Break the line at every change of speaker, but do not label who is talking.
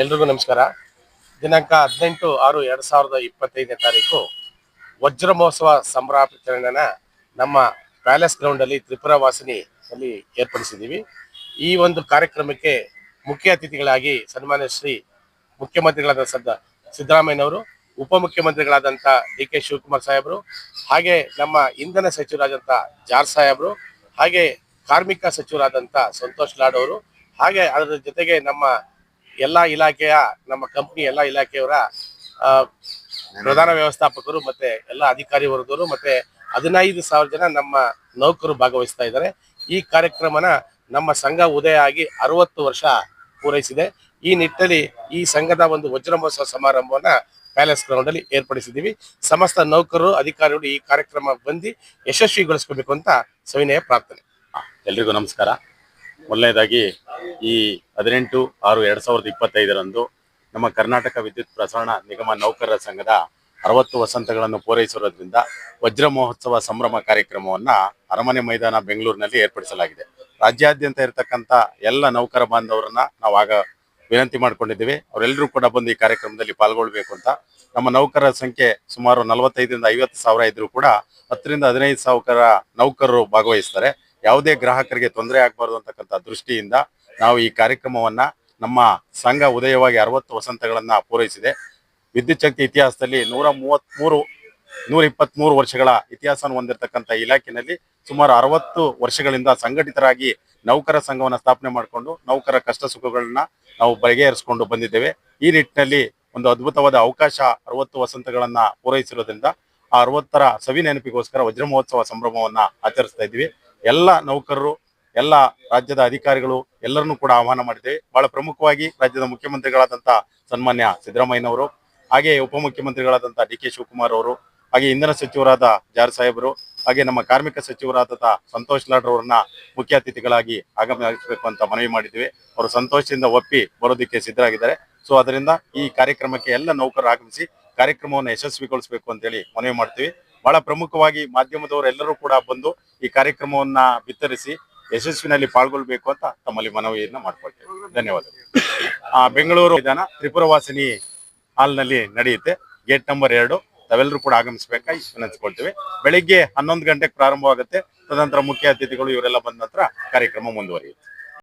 ಎಲ್ರಿಗೂ ನಮಸ್ಕಾರ. ದಿನಾಂಕ ಹದಿನೆಂಟು ಆರು ಎರಡು ಸಾವಿರದ ಇಪ್ಪತ್ತೈದನೇ ತಾರೀಕು ವಜ್ರ ಮಹೋತ್ಸವ ಸಂಭ್ರಮಾಚರಣೆನ ನಮ್ಮ ಪ್ಯಾಲೇಸ್ ಗ್ರೌಂಡ್ ಅಲ್ಲಿ ತ್ರಿಪುರ ವಾಸಿನಿಯಲ್ಲಿ ಏರ್ಪಡಿಸಿದ್ದೀವಿ. ಈ ಒಂದು ಕಾರ್ಯಕ್ರಮಕ್ಕೆ ಮುಖ್ಯ ಅತಿಥಿಗಳಾಗಿ ಸನ್ಮಾನ್ಯ ಶ್ರೀ ಮುಖ್ಯಮಂತ್ರಿಗಳಾದ ಸದ್ದ ಸಿದ್ದರಾಮಯ್ಯನವರು ಉಪಮುಖ್ಯಮಂತ್ರಿಗಳಾದಂಥ ಡಿ ಕೆ ಶಿವಕುಮಾರ್ ಸಾಹೇಬರು, ಹಾಗೆ ನಮ್ಮ ಇಂಧನ ಸಚಿವರಾದಂಥ ಜಾರ್ ಸಾಹೇಬರು, ಹಾಗೆ ಕಾರ್ಮಿಕ ಸಚಿವರಾದಂಥ ಸಂತೋಷ್ ಲಾಡ್ ಅವರು, ಹಾಗೆ ಅದರ ಜೊತೆಗೆ ನಮ್ಮ ಎಲ್ಲ ಇಲಾಖೆಯ, ನಮ್ಮ ಕಂಪ್ನಿ ಎಲ್ಲ ಇಲಾಖೆಯವರ ಪ್ರಧಾನ ವ್ಯವಸ್ಥಾಪಕರು ಮತ್ತೆ ಎಲ್ಲ ಅಧಿಕಾರಿ ವರ್ಗರು ಮತ್ತೆ ಹದಿನೈದು ಸಾವಿರ ಜನ ನಮ್ಮ ನೌಕರು ಭಾಗವಹಿಸ್ತಾ ಇದ್ದಾರೆ. ಈ ಕಾರ್ಯಕ್ರಮನ ನಮ್ಮ ಸಂಘ ಉದಯ ಆಗಿ ಅರವತ್ತು ವರ್ಷ ಪೂರೈಸಿದೆ. ಈ ನಿಟ್ಟಿನಲ್ಲಿ ಈ ಸಂಘದ ಒಂದು ವಜ್ರ ಮಹೋತ್ಸವ ಸಮಾರಂಭವನ್ನ ಪ್ಯಾಲೇಸ್ ಗ್ರೌಂಡ್ ಅಲ್ಲಿ ಏರ್ಪಡಿಸಿದ್ದೀವಿ. ಸಮಸ್ತ ನೌಕರರು, ಅಧಿಕಾರಿಗಳು ಈ ಕಾರ್ಯಕ್ರಮ ಬಂದು ಯಶಸ್ವಿಗೊಳಿಸ್ಕೋಬೇಕು ಅಂತ ಸವಿನಯ ಪ್ರಾರ್ಥನೆ.
ಎಲ್ರಿಗೂ ನಮಸ್ಕಾರ. ಮೊದಲನೇದಾಗಿ ಈ ಹದಿನೆಂಟು ಆರು ಎರಡ್ ಸಾವಿರದ ಇಪ್ಪತ್ತೈದರಂದು ನಮ್ಮ ಕರ್ನಾಟಕ ವಿದ್ಯುತ್ ಪ್ರಸರಣ ನಿಗಮ ನೌಕರರ ಸಂಘದ ಅರವತ್ತು ವಸಂತಗಳನ್ನು ಪೂರೈಸಿರೋದ್ರಿಂದ ವಜ್ರ ಮಹೋತ್ಸವ ಸಂಭ್ರಮ ಕಾರ್ಯಕ್ರಮವನ್ನ ಅರಮನೆ ಮೈದಾನ ಬೆಂಗಳೂರಿನಲ್ಲಿ ಏರ್ಪಡಿಸಲಾಗಿದೆ. ರಾಜ್ಯಾದ್ಯಂತ ಇರತಕ್ಕಂತ ಎಲ್ಲ ನೌಕರ ಬಾಂಧವರನ್ನ ನಾವು ಆಗ ವಿನಂತಿ ಮಾಡ್ಕೊಂಡಿದ್ದೀವಿ. ಅವರೆಲ್ಲರೂ ಕೂಡ ಬಂದು ಈ ಕಾರ್ಯಕ್ರಮದಲ್ಲಿ ಪಾಲ್ಗೊಳ್ಬೇಕು ಅಂತ. ನಮ್ಮ ನೌಕರರ ಸಂಖ್ಯೆ ಸುಮಾರು ನಲವತ್ತೈದರಿಂದ ಐವತ್ತು ಸಾವಿರ ಇದ್ರೂ ಕೂಡ ಹತ್ತರಿಂದ ಹದಿನೈದು ಸಾವಿರ ನೌಕರರು ಭಾಗವಹಿಸ್ತಾರೆ. ಯಾವುದೇ ಗ್ರಾಹಕರಿಗೆ ತೊಂದರೆ ಆಗಬಾರ್ದು ಅಂತಕ್ಕಂಥ ದೃಷ್ಟಿಯಿಂದ ನಾವು ಈ ಕಾರ್ಯಕ್ರಮವನ್ನ ನಮ್ಮ ಸಂಘ ಉದಯವಾಗಿ ಅರವತ್ತು ವಸಂತಗಳನ್ನ ಪೂರೈಸಿದೆ. ವಿದ್ಯುತ್ ಶಕ್ತಿ ಇತಿಹಾಸದಲ್ಲಿ ನೂರ ಮೂವತ್ಮೂರು, ನೂರ ಇಪ್ಪತ್ಮೂರು ವರ್ಷಗಳ ಇತಿಹಾಸವನ್ನು ಹೊಂದಿರತಕ್ಕಂಥ ಇಲಾಖೆಯಲ್ಲಿ ಸುಮಾರು ಅರವತ್ತು ವರ್ಷಗಳಿಂದ ಸಂಘಟಿತರಾಗಿ ನೌಕರ ಸಂಘವನ್ನ ಸ್ಥಾಪನೆ ಮಾಡಿಕೊಂಡು ನೌಕರ ಕಷ್ಟ ಸುಖಗಳನ್ನ ನಾವು ಬಗೆಹರಿಸಿಕೊಂಡು ಬಂದಿದ್ದೇವೆ. ಈ ನಿಟ್ಟಿನಲ್ಲಿ ಒಂದು ಅದ್ಭುತವಾದ ಅವಕಾಶ ಅರವತ್ತು ವಸಂತಗಳನ್ನ ಪೂರೈಸಿರೋದ್ರಿಂದ ಆ ಅರವತ್ತರ ಸವಿ ನೆನಪಿಗೋಸ್ಕರ ವಜ್ರ ಮಹೋತ್ಸವ ಸಂಭ್ರಮವನ್ನ ಆಚರಿಸ್ತಾ ಇದ್ವಿ ಎಲ್ಲ ನೌಕರರು ಎಲ್ಲ ರಾಜ್ಯದ ಅಧಿಕಾರಿಗಳು ಎಲ್ಲರನ್ನೂ ಕೂಡ ಆಹ್ವಾನ ಮಾಡಿದ್ದೇವೆ ಬಹಳ ಪ್ರಮುಖವಾಗಿ ರಾಜ್ಯದ ಮುಖ್ಯಮಂತ್ರಿಗಳಾದಂಥ ಸನ್ಮಾನ್ಯ ಸಿದ್ದರಾಮಯ್ಯನವರು ಹಾಗೆ ಉಪಮುಖ್ಯಮಂತ್ರಿಗಳಾದಂಥ ಡಿ ಕೆ ಶಿವಕುಮಾರ್ ಅವರು ಹಾಗೆ ಇಂಧನ ಸಚಿವರಾದ ಜಾರ್ ಸಾಹೇಬರು ಹಾಗೆ ನಮ್ಮ ಕಾರ್ಮಿಕ ಸಚಿವರಾದಂಥ ಸಂತೋಷ್ ಲಾಡ್ ಅವರನ್ನ ಮುಖ್ಯ ಅತಿಥಿಗಳಾಗಿ ಆಗಮಿಸಬೇಕು ಅಂತ ಮನವಿ ಮಾಡಿದ್ವಿ ಅವರು ಸಂತೋಷದಿಂದ ಒಪ್ಪಿ ಬರೋದಕ್ಕೆ ಸಿದ್ಧರಾಗಿದ್ದಾರೆ. ಸೊ ಅದರಿಂದ ಈ ಕಾರ್ಯಕ್ರಮಕ್ಕೆ ಎಲ್ಲ ನೌಕರರು ಆಗಮಿಸಿ ಕಾರ್ಯಕ್ರಮವನ್ನು ಯಶಸ್ವಿಗೊಳಿಸಬೇಕು ಅಂತೇಳಿ ಮನವಿ ಮಾಡ್ತೀವಿ. ಬಹಳ ಪ್ರಮುಖವಾಗಿ ಮಾಧ್ಯಮದವರು ಎಲ್ಲರೂ ಕೂಡ ಬಂದು ಈ ಕಾರ್ಯಕ್ರಮವನ್ನ ಬಿತ್ತರಿಸಿ ಯಶಸ್ವಿನಲ್ಲಿ ಪಾಲ್ಗೊಳ್ಬೇಕು ಅಂತ ತಮ್ಮಲ್ಲಿ ಮನವಿಯನ್ನ ಮಾಡ್ಕೊಳ್ತೇವೆ. ಧನ್ಯವಾದಗಳು. ಆ, ಬೆಂಗಳೂರು ವಿಧಾನ ತ್ರಿಪುರ ವಾಸಿನಿ ಹಾಲ್ನಲ್ಲಿ ನಡೆಯುತ್ತೆ. ಗೇಟ್ ನಂಬರ್ ಎರಡು. ತಾವೆಲ್ಲರೂ ಕೂಡ ಆಗಮಿಸಬೇಕಾಗಿ ವಿನಂತಿಸ್ಕೊಳ್ತೇವೆ ಬೆಳಿಗ್ಗೆ ಹನ್ನೊಂದು ಗಂಟೆಗೆ ಪ್ರಾರಂಭವಾಗುತ್ತೆ. ತದನಂತರ ಮುಖ್ಯ ಅತಿಥಿಗಳು ಇವರೆಲ್ಲ ಬಂದ ನಂತರ ಕಾರ್ಯಕ್ರಮ ಮುಂದುವರಿಯುತ್ತೆ.